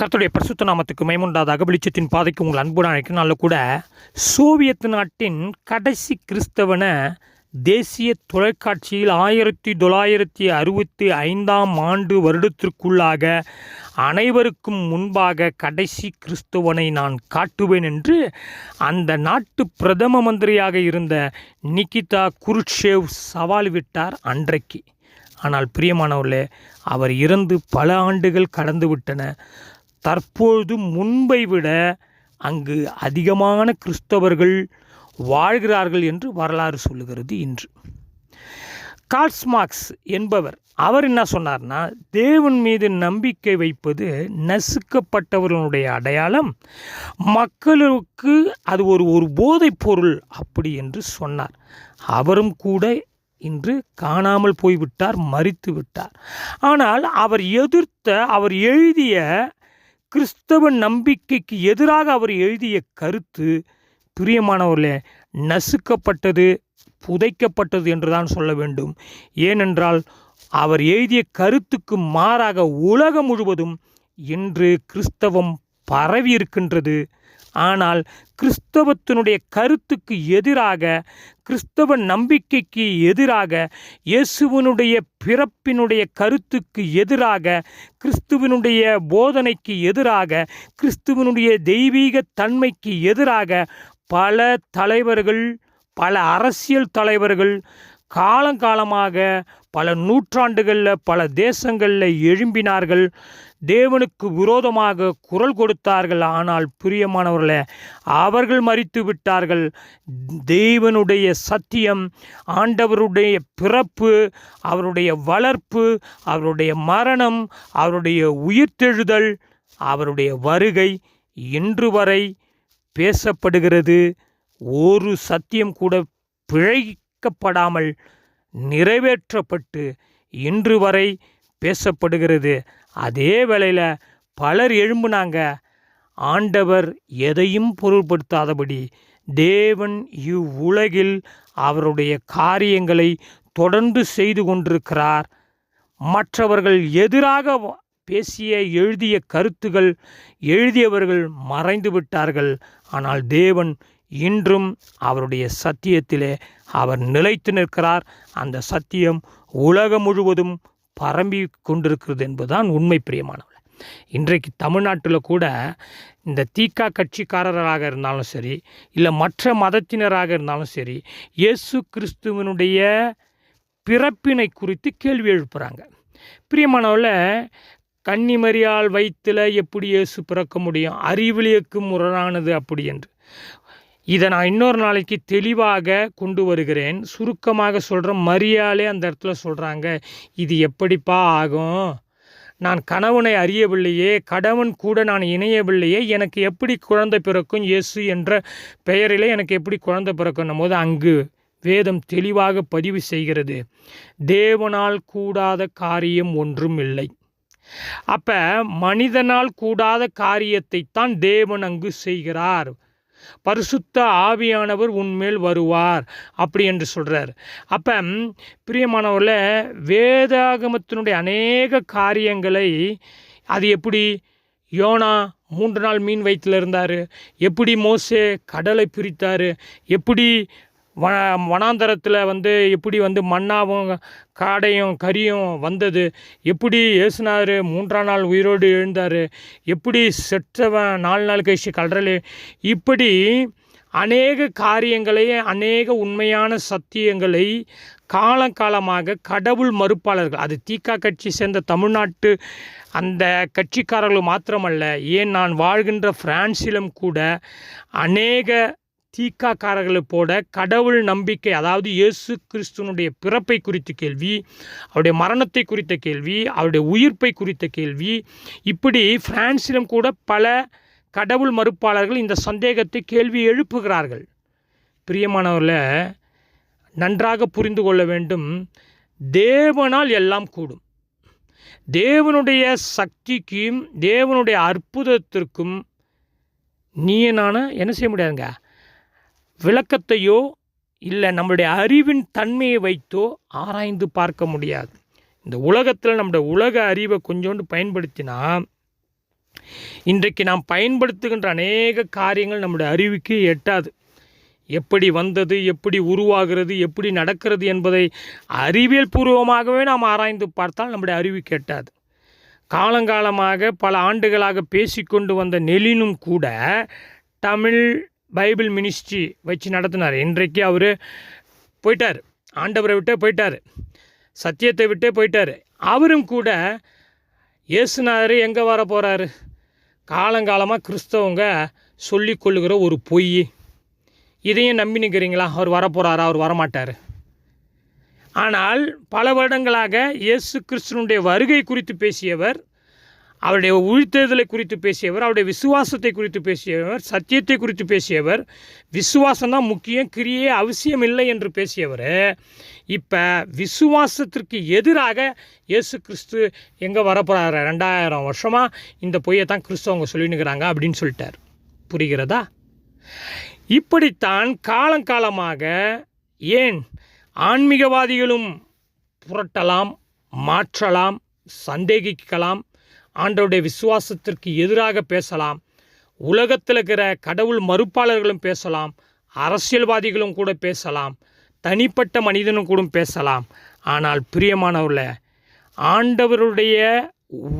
கர்த்தருடைய பரிசுத்த நாமத்துக்கு மைமுண்டாதாக வெளிச்சத்தின் பாதைக்கு உங்கள் அன்புடன் அழைக்கனால கூட சோவியத் நாட்டின் கடைசி கிறிஸ்தவனை தேசிய தொலைக்காட்சியில் ஆயிரத்தி தொள்ளாயிரத்தி அறுபத்தி ஐந்தாம் ஆண்டு வருடத்திற்குள்ளாக அனைவருக்கும் முன்பாக கடைசி கிறிஸ்தவனை நான் காட்டுவேன் என்று அந்த நாட்டு பிரதம மந்திரியாக இருந்த நிக்கிதா குருஷேவ் சவால் விட்டார் அன்றைக்கு. ஆனால் பிரியமானவர்களே அவர் இறந்து பல ஆண்டுகள் கடந்துவிட்டன. தற்பொழுது முன்பை விட அங்கு அதிகமான கிறிஸ்தவர்கள் வாழ்கிறார்கள் என்று வரலாறு சொல்லுகிறது இன்று. கால்ஸ்மார்க்ஸ் என்பவர் அவர் என்ன சொன்னார்னா தேவன் மீது நம்பிக்கை வைப்பது நசுக்கப்பட்டவர்களுடைய அடையாளம் மக்களுக்கு அது ஒரு ஒரு போதைப் பொருள் அப்படி என்று சொன்னார். அவரும் கூட இன்று காணாமல் போய்விட்டார் மறித்து விட்டார். ஆனால் அவர் எதிர்த்த அவர் எழுதிய கிறிஸ்தவ நம்பிக்கைக்கு எதிராக அவர் எழுதிய கருத்து பிரியமானவர்களே நசுக்கப்பட்டது புதைக்கப்பட்டது என்று தான் சொல்ல வேண்டும். ஏனென்றால் அவர் எழுதிய கருத்துக்கு மாறாக உலகம் முழுவதும் இன்று கிறிஸ்தவம் பரவி இருக்கின்றது. ஆனால் கிறிஸ்தவத்தினுடைய கருத்துக்கு எதிராக கிறிஸ்தவ நம்பிக்கைக்கு எதிராக இயேசுவனுடைய பிறப்பினுடைய கருத்துக்கு எதிராக கிறிஸ்துவனுடைய போதனைக்கு எதிராக கிறிஸ்துவனுடைய தெய்வீக தன்மைக்கு எதிராக பல தலைவர்கள் பல அரசியல் தலைவர்கள் காலங்காலமாக பல நூற்றாண்டுகளில் பல தேசங்களில் எழும்பினார்கள். தேவனுக்கு விரோதமாக குரல் கொடுத்தார்கள். ஆனால் பிரியமானவர்களே அவர்கள் மறித்து விட்டார்கள். தேவனுடைய சத்தியம் ஆண்டவருடைய பிறப்பு அவருடைய வளர்ப்பு அவருடைய மரணம் அவருடைய உயிர்த்தெழுதல் அவருடைய வருகை இன்று வரை பேசப்படுகிறது. ஒரு சத்தியம் கூட பிழை பிழைக்கப்படாமல் நிறைவேற்றப்பட்டு இன்று வரை பேசப்படுகிறது. அதே வேளையில் பலர் எழும்புனாங்க. ஆண்டவர் எதையும் பொருள்படுத்தாதபடி தேவன் இவ்வுலகில் அவருடைய காரியங்களை தொடர்ந்து செய்து கொண்டிருக்கிறார். மற்றவர்கள் எதிராக பேசிய எழுதிய கருத்துகள் எழுதியவர்கள் மறைந்து விட்டார்கள் ஆனால் தேவன் இன்றும் அவருடைய சத்தியத்திலே அவர் நிலைத்து நிற்கிறார். அந்த சத்தியம் உலகம் முழுவதும் பரம்பி கொண்டிருக்கிறது என்பதுதான் உண்மை பிரியமானவள் இன்றைக்கு தமிழ்நாட்டில் கூட இந்த தீக்கா கட்சிக்காரராக இருந்தாலும் சரி இல்லை மற்ற மதத்தினராக இருந்தாலும் சரி இயேசு கிறிஸ்துவனுடைய பிறப்பினை குறித்து கேள்வி எழுப்புகிறாங்க பிரியமானவள கன்னிமரியால் வயிற்றில் எப்படி இயேசு பிறக்க முடியும்? அறிவிலியக்கு முரணானது அப்படி என்று. இதை நான் இன்னொரு நாளைக்கு தெளிவாக கொண்டு வருகிறேன். சுருக்கமாக சொல்கிறேன் மரியாலே அந்த இடத்துல சொல்கிறாங்க இது எப்படிப்பா ஆகும்? நான் கணவனை அறியவில்லையே கணவன் கூட நான் இணையவில்லையே எனக்கு எப்படி குழந்தை பிறக்கும்? இயேசு என்ற பெயரிலே எனக்கு எப்படி குழந்தை பிறக்கும் போது அங்கு வேதம் தெளிவாக பதிவு செய்கிறது தேவனால் கூடாத காரியம் ஒன்றும் இல்லை. அப்போ மனிதனால் கூடாத காரியத்தை தான் தேவன் அங்கு செய்கிறார். பரிசுத்த ஆவியானவர் உன்மேல் வருவார் அப்படி என்று சொல்கிறார் அப்போ பிரியமானவரில் வேதாகமத்தினுடைய அநேக காரியங்களை அது எப்படி? யோனா மூன்று நாள் மீன் வயிற்றில் இருந்தார். எப்படி மோசே கடலை பிரித்தார்? எப்படி வ வனாந்தரத்தில் வந்து எப்படி வந்து மண்ணாவும் காடையும் கரியும் வந்தது? எப்படி ஏசுனார் மூன்றாம் நாள் உயிரோடு எழுந்தார்? எப்படி செற்றவன் நாலு நாள் கழிச்சு கடலே இப்படி அநேக காரியங்களை அநேக உண்மையான சத்தியங்களை காலங்காலமாக கடவுள் மறுப்பாளர்கள் அது தீக்கா கட்சி சேர்ந்த தமிழ்நாட்டு அந்த கட்சிக்காரர்கள் மாத்திரமல்ல ஏன் நான் வாழ்கின்ற பிரான்சிலும் கூட அநேக தீக்காக்காரர்களை போட கடவுள் நம்பிக்கை அதாவது இயேசு கிறிஸ்துவனுடைய பிறப்பை குறித்த கேள்வி அவருடைய மரணத்தை குறித்த கேள்வி அவருடைய உயிர்ப்பை குறித்த கேள்வி இப்படி பிரான்சிலும் கூட பல கடவுள் மறுப்பாளர்கள் இந்த சந்தேகத்தை கேள்வி எழுப்புகிறார்கள். பிரியமானவர்களை நன்றாக புரிந்து கொள்ள வேண்டும் தேவனால் எல்லாம் கூடும். தேவனுடைய சக்திக்கும் தேவனுடைய அற்புதத்திற்கும் நீ நான என்ன செய்ய முடியாதுங்க? விளக்கத்தையோ இல்லை நம்மளுடைய அறிவின் தன்மையை வைத்தோ ஆராய்ந்து பார்க்க முடியாது. இந்த உலகத்தில் நம்முடைய உலக அறிவை கொஞ்சோண்டு பயன்படுத்தினா இன்றைக்கு நாம் பயன்படுத்துகின்ற அநேக காரியங்கள் நம்முடைய அறிவுக்கு எட்டாது. எப்படி வந்தது எப்படி உருவாகிறது எப்படி நடக்கிறது என்பதை அறிவியல் பூர்வமாகவே நாம் ஆராய்ந்து பார்த்தால் நம்முடைய அறிவுக்கு எட்டாது காலங்காலமாக பல ஆண்டுகளாக பேசிக்கொண்டு வந்த நெலினும் கூட தமிழ் பைபிள் மினிஸ்ட்ரி வச்சு நடத்தினார். இன்றைக்கு அவர் போயிட்டார். ஆண்டவரை விட்டே போயிட்டார். சத்தியத்தை விட்டே போயிட்டார். அவரும் கூட இயேசுநாதர் எங்கே வர போகிறாரு காலங்காலமாக கிறிஸ்தவங்க சொல்லி கொள்ளுகிற ஒரு பொய். இதையும் நம்பி நிற்கிறீங்களா அவர் வரப்போகிறாரா அவர் வரமாட்டார். ஆனால் பல வருடங்களாக இயேசு கிறிஸ்தனுடைய வருகை குறித்து பேசியவர் அவருடைய உயிர்த்தெழுதலை குறித்து பேசியவர் அவருடைய விசுவாசத்தை குறித்து பேசியவர் சத்தியத்தை குறித்து பேசியவர் விசுவாசம் தான் முக்கியம் கிரியே அவசியம் இல்லை என்று பேசியவர். இப்போ விசுவாசத்திற்கு எதிராக இயேசு கிறிஸ்து எங்கே வரப்போகிறாரு ரெண்டாயிரம் வருஷமாக இந்த பொய்யை தான் கிறிஸ்தவங்க சொல்லினுக்கிறாங்க அப்படின்னு சொல்லிட்டார். புரிகிறதா? இப்படித்தான் காலங்காலமாக ஏன் ஆன்மீகவாதிகளும் புரட்டலாம் மாற்றலாம் சந்தேகிக்கலாம் ஆண்டவருடைய விசுவாசத்திற்கு எதிராக பேசலாம். உலகத்தில் இருக்கிற கடவுள் மறுப்பாளர்களும் பேசலாம். அரசியல்வாதிகளும் கூட பேசலாம். தனிப்பட்ட மனிதனும் கூட பேசலாம். ஆனால் பிரியமானவர்கள ஆண்டவருடைய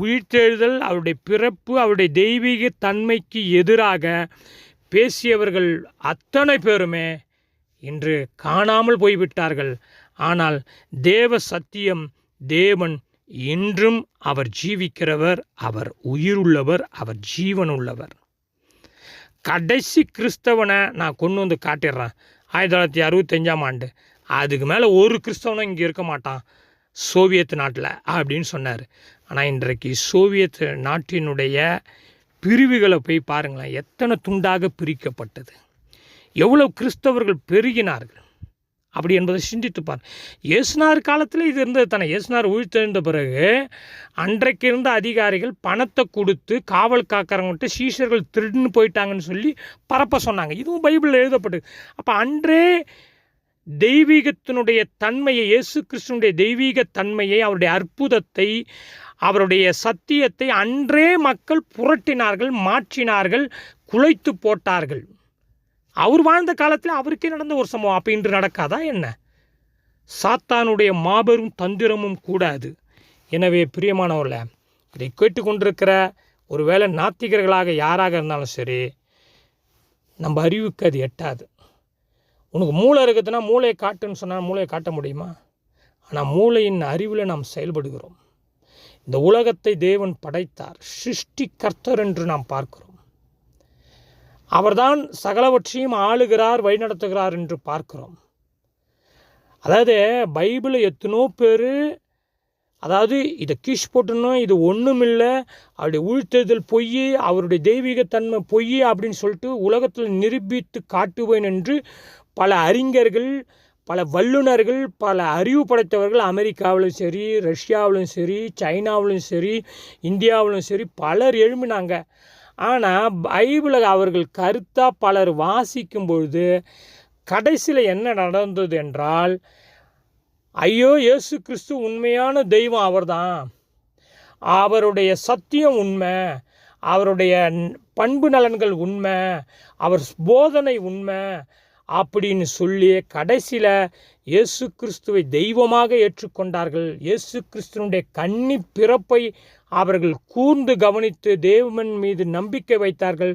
உயிர்த்தெழுதல் அவருடைய பிறப்பு அவருடைய தெய்வீக தன்மைக்கு எதிராக பேசியவர்கள் அத்தனை பேருமே இன்று காணாமல் போய்விட்டார்கள். ஆனால் தேவ சத்தியம் தேவன் இன்றும் அவர் ஜீவிக்கிறவர் அவர் உயிருள்ளவர் அவர் ஜீவனுள்ளவர். கடைசி கிறிஸ்தவனை நான் கொண்டு வந்து காட்டிடுறேன். ஆயிரத்தி தொள்ளாயிரத்தி அறுபத்தஞ்சாம் ஆண்டு. அதுக்கு மேலே ஒரு கிறிஸ்தவனும் இங்கே இருக்க மாட்டான். சோவியத் நாட்டில் அப்படின்னு சொன்னார். ஆனால் இன்றைக்கு சோவியத் நாட்டினுடைய பிரிவுகளை போய் பாருங்களேன் எத்தனை துண்டாக பிரிக்கப்பட்டது. எவ்வளோ கிறிஸ்தவர்கள் பெருகினார்கள். அப்படி என்பதை சிந்தித்துப்பார். இயேசுனார் காலத்தில் இது இருந்தது தானே. இயேசுனார் உயிர்த்தெழுந்த பிறகு அன்றைக்கு இருந்த அதிகாரிகள் பணத்தை கொடுத்து காவல் காக்கிறவங்கள்ட்ட சீஷர்கள் திருடுன்னு போயிட்டாங்கன்னு சொல்லி பரப்ப சொன்னாங்க. இதுவும் பைபிளில் எழுதப்பட்டு அப்போ அன்றே தெய்வீகத்தினுடைய தன்மையை இயேசு கிறிஸ்தனுடைய தெய்வீக தன்மையை அவருடைய அற்புதத்தை அவருடைய சத்தியத்தை அன்றே மக்கள் புரட்டினார்கள் மாற்றினார்கள் குலைத்து போட்டார்கள். அவர் வாழ்ந்த காலத்தில் அவருக்கே நடந்த ஒரு சம்பவம். அப்போ இன்று நடக்காதா என்ன? சாத்தானுடைய மாபெரும் தந்திரமும் கூடாது. எனவே பிரியமானவர்கள இதை கேட்டுக்கொண்டிருக்கிற ஒருவேளை நாத்திகர்களாக யாராக இருந்தாலும் சரி நம்ம அறிவுக்கு அது எட்டாது. உனக்கு மூளை இருக்குதுன்னா மூளையை காட்டுன்னு சொன்னால் மூளையை காட்ட முடியுமா? ஆனால் மூளையின் அறிவில் நாம் செயல்படுகிறோம். இந்த உலகத்தை தேவன் படைத்தார். சிருஷ்டி கர்த்தர் என்று நாம் பார்க்கிறோம். அவர்தான் சகலவற்றையும் ஆளுகிறார் வழிநடத்துகிறார் என்று பார்க்கிறோம். அதாவது பைபிளை எத்தனோ பேர் அதாவது இதை கீஷ் போட்டணும் இது ஒன்றும் இல்லை அவருடைய உழ்த்தெழுதல் பொய் அவருடைய தெய்வீகத்தன்மை பொய் அப்படின்னு சொல்லிட்டு உலகத்தில் நிரூபித்து காட்டுவேன் என்று பல அறிஞர்கள் பல வல்லுநர்கள் பல அறிவு படைத்தவர்கள் அமெரிக்காவிலும் சரி ரஷ்யாவிலும் சரி சைனாவிலும் சரி இந்தியாவிலும் சரி பலர் எழுமினாங்க ஆனால் பைபிளை அவர்கள் கருத்தாக பலர் வாசிக்கும் பொழுது கடைசியில் என்ன நடந்தது என்றால் ஐயோ இயேசு கிறிஸ்து உண்மையான தெய்வம் அவர்தான். அவருடைய சத்தியம் உண்மை. அவருடைய பண்பு நலன்கள் உண்மை. அவர் போதனை உண்மை. அப்படின்னு சொல்லி கடைசியில் இயேசு கிறிஸ்துவை தெய்வமாக ஏற்றுக்கொண்டார்கள். இயேசு கிறிஸ்துவனுடைய கன்னி பிறப்பை அவர்கள் கூர்ந்து கவனித்து தேவன் மீது நம்பிக்கை வைத்தார்கள்.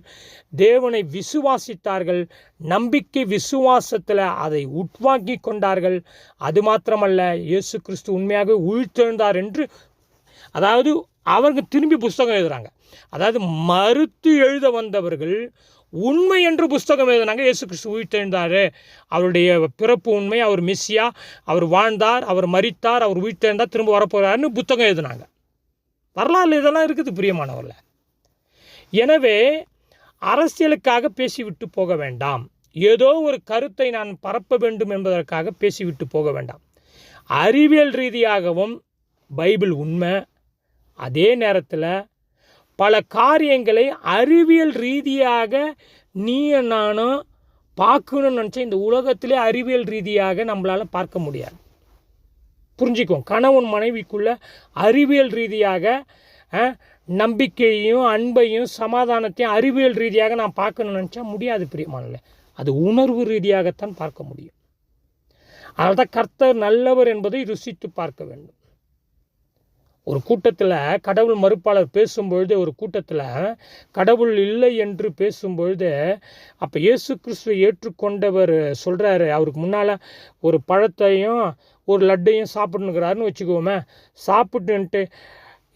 தேவனை விசுவாசித்தார்கள். நம்பிக்கை விசுவாசத்தில் அதை உட்வாங்கி கொண்டார்கள். அது மாத்திரமல்ல இயேசு கிறிஸ்து உண்மையாக உயிர்த்தெழுந்தார் என்று அதாவது அவர்கள் திரும்பி புஸ்தகம் எழுதுகிறாங்க அதாவது மறுத்து எழுத வந்தவர்கள் உண்மை என்று புஸ்தகம் எழுதினாங்க. இயேசு கிறிஸ்து உயிர்த்தெழுந்தார். அவருடைய பிறப்பு உண்மை. அவர் மிஸ்ஸியா அவர் வாழ்ந்தார் அவர் மறித்தார் அவர் உயிர்த்தெழுந்தார் திரும்ப வரப்போகிறாருன்னு புத்தகம் எழுதினாங்க. வரலாறு இதெல்லாம் இருக்குது பிரியமானவரில் எனவே அரசியலுக்காக பேசிவிட்டு போக வேண்டாம். ஏதோ ஒரு கருத்தை நான் பரப்ப வேண்டும் என்பதற்காக பேசிவிட்டு போக வேண்டாம். அறிவியல் ரீதியாகவும் பைபிள் உண்மை. அதே நேரத்தில் பல காரியங்களை அறிவியல் ரீதியாக நீ நானும் பார்க்கணும்னு நினச்சா இந்த உலகத்திலே அறிவியல் ரீதியாக நம்மளால் பார்க்க முடியாது. புரிஞ்சுக்கும் கணவன் மனைவிக்குள்ள அறிவியல் ரீதியாக நம்பிக்கையையும் அன்பையும் சமாதானத்தையும் அறிவியல் ரீதியாக நான் பார்க்கணும்னு நினச்சா முடியாது பிரியமானல அது உணர்வு ரீதியாகத்தான் பார்க்க முடியும். அதனால் தான் கர்த்தர் நல்லவர் என்பதை ருசித்து பார்க்க வேண்டும். ஒரு கூட்டத்தில் கடவுள் மறுப்பாளர் பேசும்பொழுது ஒரு கூட்டத்தில் கடவுள் இல்லை என்று பேசும்பொழுது அப்போ இயேசு கிறிஸ்துவை ஏற்றுக்கொண்டவர் சொல்கிறாரு அவருக்கு முன்னால் ஒரு பழத்தையும் ஒரு லட்டையும் சாப்பிட்ணுக்கிறாருன்னு வச்சுக்கோமே. சாப்பிட்டுன்ட்டு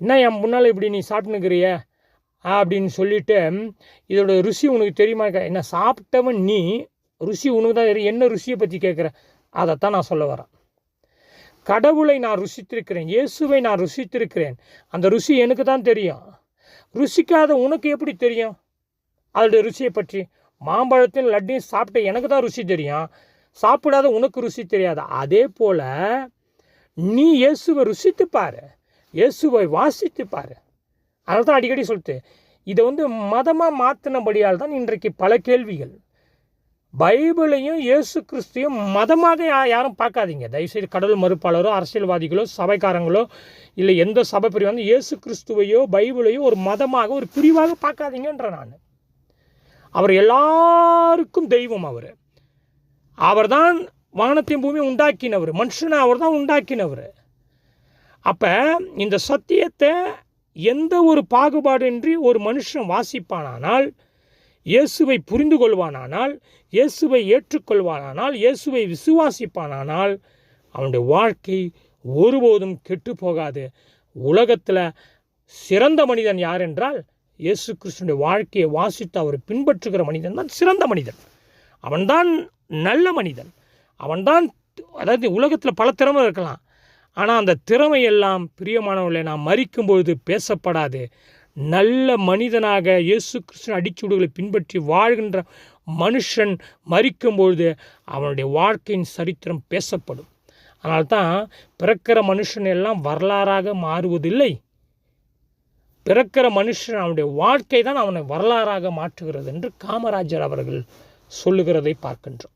என்ன என் முன்னால் இப்படி நீ சாப்பிட்டுனுக்கிறிய? அப்படின்னு சொல்லிட்டு இதோட ருசி உனக்கு தெரியுமா? என்ன சாப்பிட்டவன் நீ ருசி உனக்கு தான் தெரியும். என்ன ருசியை பற்றி கேட்குற? அதைத்தான் நான் சொல்ல வரேன். கடவுளை நான் ருசித்திருக்கிறேன் இயேசுவை நான் ருசித்திருக்கிறேன். அந்த ருசி எனக்கு தான் தெரியும். ருசிக்காத உனக்கு எப்படி தெரியும்? அதோடைய ருசியை பற்றி. மாம்பழத்தையும் லட்டையும் சாப்பிட்ட எனக்கு தான் ருசி தெரியும். சாப்பிடாத உனக்கு ருசி தெரியாது. அதே போல் நீ இயேசுவை ருசித்து பாரு இயேசுவை வாசித்து பாரு அதனால தான் அடிக்கடி சொல்லிட்டு இதை வந்து மதமாக மாற்றினபடியால் தான் இன்றைக்கு பல கேள்விகள். பைபிளையும் இயேசு கிறிஸ்தையும் மதமாக யாரும் பார்க்காதீங்க. தயவுசெய்து கடவுள் மறுப்பாளரோ அரசியல்வாதிகளோ சபைக்காரங்களோ இல்லை எந்த சபை பிரிவு வந்து இயேசு கிறிஸ்துவையோ பைபிளையோ ஒரு மதமாக ஒரு பிரிவாக பார்க்காதீங்கன்ற நான். அவர் எல்லாருக்கும் தெய்வம் அவர். அவர் தான் வானத்தையும் பூமி உண்டாக்கினவர். மனுஷனை அவர் தான் உண்டாக்கினவர். அப்போ இந்த சத்தியத்தை எந்த ஒரு பாகுபாடின்றி ஒரு மனுஷன் வாசிப்பானானால் இயேசுவை புரிந்து கொள்வானானால் இயேசுவை ஏற்றுக்கொள்வானானால் இயேசுவை விசுவாசிப்பானானால் அவனுடைய வாழ்க்கை ஒருபோதும் கெட்டு போகாது உலகத்தில் சிறந்த மனிதன் யார் என்றால் இயேசு கிறிஸ்துடைய வாழ்க்கையை வாசித்து அவர் பின்பற்றுகிற மனிதன் தான் சிறந்த மனிதன். அவன்தான் நல்ல மனிதன். அவன்தான் அதாவது உலகத்தில் பல திறமை இருக்கலாம். ஆனால் அந்த திறமையெல்லாம் பிரியமானவர்களை நாம் மறிக்கும் பொழுது பேசப்படாது. நல்ல மனிதனாக இயேசு கிறிஸ்துவின் அடிச்சுவடுகளை பின்பற்றி வாழ்கின்ற மனுஷன் மறிக்கும் பொழுது அவனுடைய வாழ்க்கையின் சரித்திரம் பேசப்படும். அதனால்தான் பிறக்கிற மனுஷன் எல்லாம் வரலாறாக மாறுவதில்லை. பிறக்கிற மனுஷன் அவனுடைய வாழ்க்கை தான் அவனை வரலாறாக மாற்றுகிறது என்று காமராஜர் அவர்கள் சொல்லுகிறதை பார்க்கின்றோம்.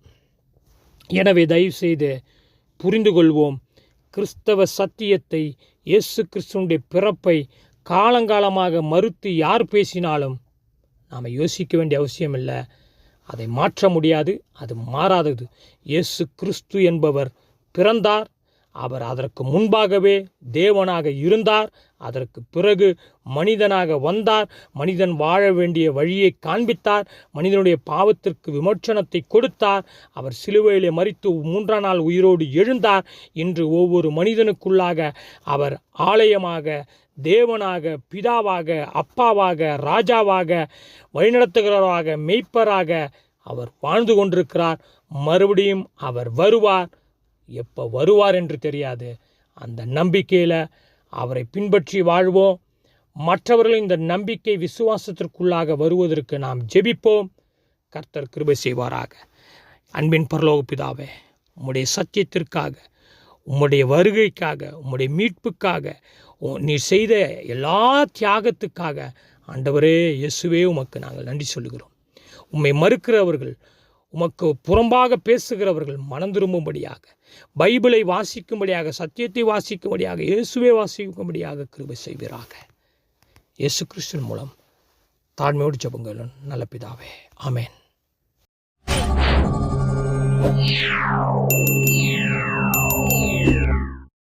எனவே தயவுசெய்து புரிந்து கொள்வோம் கிறிஸ்தவ சத்தியத்தை இயேசு கிறிஸ்துவனுடைய பிறப்பை காலங்காலமாக மறுத்து யார் பேசினாலும் நாம் யோசிக்க வேண்டிய அவசியம் இல்லை. அதை மாற்ற முடியாது அது மாறாதது. இயேசு கிறிஸ்து என்பவர் பிறந்தார் அவர் அதற்கு முன்பாகவே தேவனாக இருந்தார் அதற்கு பிறகு மனிதனாக வந்தார் மனிதன் வாழ வேண்டிய வழியை காண்பித்தார் மனிதனுடைய பாவத்திற்கு விமோச்சனத்தை கொடுத்தார் அவர் சிலுவையிலே மறித்து மூன்றாம் நாள் உயிரோடு எழுந்தார் இன்று ஒவ்வொரு மனிதனுக்குள்ளாக அவர் ஆலயமாக தேவனாக பிதாவாக அப்பாவாக ராஜாவாக வழிநடத்துகிறவராக மெய்ப்பராக அவர் வாழ்ந்து கொண்டிருக்கிறார். மறுபடியும் அவர் வருவார். எப்போ வருவார் என்று தெரியாது. அந்த நம்பிக்கையில் அவரை பின்பற்றி வாழ்வோம். மற்றவர்கள் இந்த நம்பிக்கை விசுவாசத்திற்குள்ளாக வருவதற்கு நாம் ஜெபிப்போம். கர்த்தர் கிருபை செய்வாராக. அன்பின் பரலோக பிதாவே உம்முடைய சத்தியத்திற்காக உம்முடைய வருகைக்காக உம்முடைய மீட்புக்காக உ- செய்த எல்லா தியாகத்துக்காக ஆண்டவரே இயேசுவே உமக்கு நாங்கள் நன்றி சொல்லுகிறோம். உம்மை மறுக்கிறவர்கள் உமக்கு புறம்பாக பேசுகிறவர்கள் மனம் திரும்பும்படியாக பைபிளை வாசிக்கும்படியாக சத்தியத்தை வாசிக்கும்படியாக இயேசுவை வாசிக்கும்படியாக கிருபை செய்வீராக. இயேசு கிறிஸ்துவின் மூலம் தாழ்மையோடு ஜெபங்கள் நல்ல பிதாவே. ஆமென்.